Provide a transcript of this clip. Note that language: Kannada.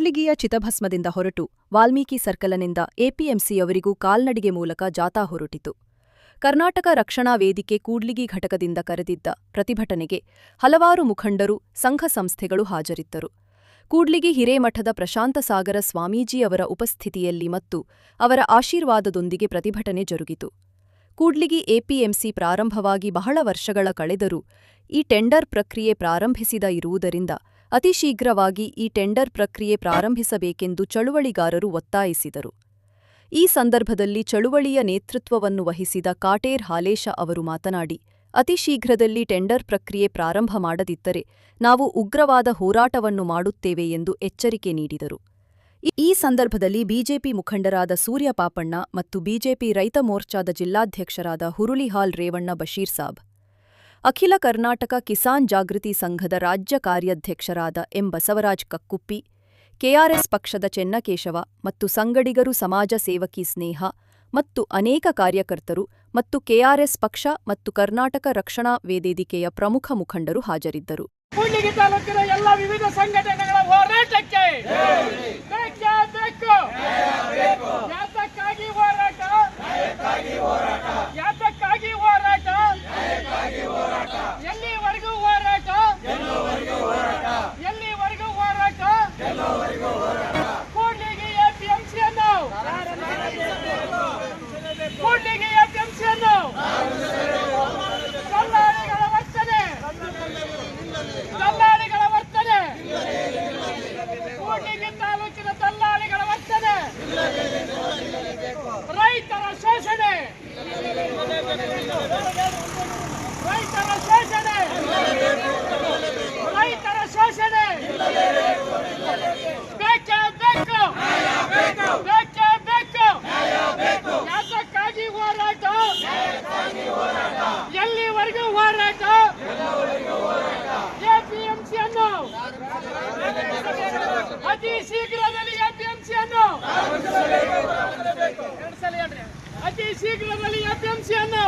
ಕೂಡ್ಲಿಗಿಯ ಚಿತಭಸ್ಮದಿಂದ ಹೊರಟು ವಾಲ್ಮೀಕಿ ಸರ್ಕಲನಿಂದ ಎಪಿಎಂಸಿಯವರಿಗೂ ಕಾಲ್ನಡಿಗೆ ಮೂಲಕ ಜಾಥಾ ಹೊರಟಿತು. ಕರ್ನಾಟಕ ರಕ್ಷಣಾ ವೇದಿಕೆ ಕೂಡ್ಲಿಗಿ ಘಟಕದಿಂದ ಕರೆದಿದ್ದ ಪ್ರತಿಭಟನೆಗೆ ಹಲವಾರು ಮುಖಂಡರು, ಸಂಘ ಸಂಸ್ಥೆಗಳು ಹಾಜರಿದ್ದರು. ಕೂಡ್ಲಿಗಿ ಹಿರೇಮಠದ ಪ್ರಶಾಂತಸಾಗರ ಸ್ವಾಮೀಜಿಯವರ ಉಪಸ್ಥಿತಿಯಲ್ಲಿ ಮತ್ತು ಅವರ ಆಶೀರ್ವಾದದೊಂದಿಗೆ ಪ್ರತಿಭಟನೆ ಜರುಗಿತು. ಕೂಡ್ಲಿಗಿ ಎಪಿಎಂಸಿ ಪ್ರಾರಂಭವಾಗಿ ಬಹಳ ವರ್ಷಗಳ ಕಳೆದರೂ ಈ ಟೆಂಡರ್ ಪ್ರಕ್ರಿಯೆ ಪ್ರಾರಂಭಿಸಿದ ಇರುವುದರಿಂದ ಅತಿ ಶೀಘ್ರವಾಗಿ ಈ ಟೆಂಡರ್ ಪ್ರಕ್ರಿಯೆ ಪ್ರಾರಂಭಿಸಬೇಕೆಂದು ಚಳುವಳಿಗಾರರು ಒತ್ತಾಯಿಸಿದರು. ಈ ಸಂದರ್ಭದಲ್ಲಿ ಚಳುವಳಿಯ ನೇತೃತ್ವವನ್ನು ವಹಿಸಿದ ಕಾಟೇರ್ ಹಾಲೇಶ ಅವರು ಮಾತನಾಡಿ ಅತಿ ಶೀಘ್ರದಲ್ಲಿ ಟೆಂಡರ್ ಪ್ರಕ್ರಿಯೆ ಪ್ರಾರಂಭ ಮಾಡದಿದ್ದರೆ ನಾವು ಉಗ್ರವಾದ ಹೋರಾಟವನ್ನು ಮಾಡುತ್ತೇವೆ ಎಂದು ಎಚ್ಚರಿಕೆ ನೀಡಿದರು. ಈ- ಸಂದರ್ಭದಲ್ಲಿ ಬಿಜೆಪಿ ಮುಖಂಡರಾದ ಸೂರ್ಯ ಪಾಪಣ್ಣ ಮತ್ತು ಬಿಜೆಪಿ ರೈತ ಮೋರ್ಚಾದ ಜಿಲ್ಲಾಧ್ಯಕ್ಷರಾದ ಹುರುಳಿಹಾಲ್ ರೇವಣ್ಣ ಬಶೀರ್ ಸಾಬ್ ಅಖಿಲ ಕರ್ನಾಟಕ ಕಿಸಾನ್ ಜಾಗೃತಿ ಸಂಘದ ರಾಜ್ಯ ಕಾರ್ಯಾಧ್ಯಕ್ಷರಾದ ಎಂ ಬಸವರಾಜ್ ಕಕ್ಕುಪ್ಪಿ, ಕೆಆರ್ಎಸ್ ಪಕ್ಷದ ಚೆನ್ನಕೇಶವ ಮತ್ತು ಸಂಗಡಿಗರು ಸಮಾಜ ಸೇವಕಿ ಸ್ನೇಹ ಮತ್ತು ಅನೇಕ ಕಾರ್ಯಕರ್ತರು ಮತ್ತು ಕೆಆರ್ಎಸ್ ಪಕ್ಷ ಮತ್ತು ಕರ್ನಾಟಕ ರಕ್ಷಣಾ ವೇದಿಕೆಯ ಪ್ರಮುಖ ಮುಖಂಡರು ಹಾಜರಿದ್ದರು. ತಾಲೂಕಿನ ಎಲ್ಲ ವಿವಿಧ ಸಂಘಟನೆಗಳ ಹೋರಾಟಕ್ಕೆ ಅತಿ ಶೀಘ್ರದಲ್ಲಿ ಎಪಿಎಂಸಿಯನ್ನು ಅತಿ ಶೀಘ್ರದಲ್ಲಿ ಎಪಿಎಂಸಿಯನ್ನು